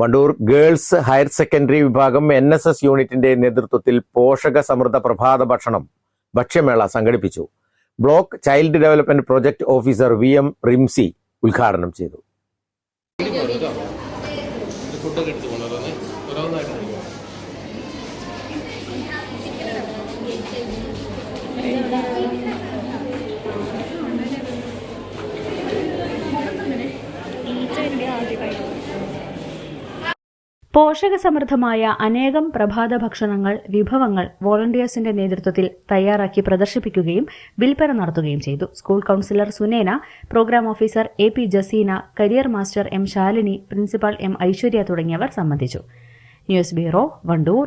Wandoor girls higher secondary വിഭാഗം N S S യൂണിറ്റിന്റെ നേതൃത്വത്തിൽ പോഷക സമൃദ്ധ പ്രഭാത ഭക്ഷണം ഭക്ഷ്യമേള സംഘടിപ്പിച്ചു. Block child development project officer V M Rimsy ഉദ്ഘാടനം ചെയ്തു. പോഷകസമൃദ്ധമായ അനേകം പ്രഭാത ഭക്ഷണങ്ങൾ വിഭവങ്ങൾ വോളണ്ടിയേഴ്സിന്റെ നേതൃത്വത്തിൽ തയ്യാറാക്കി പ്രദർശിപ്പിക്കുകയും വിൽപ്പന നടത്തുകയും ചെയ്തു. School counsellor Suneena programme officer A P Jaseena career master M Shalini principal M Aishwarya തുടങ്ങിയവർ സംബന്ധിച്ചു. News bureau Wandoor.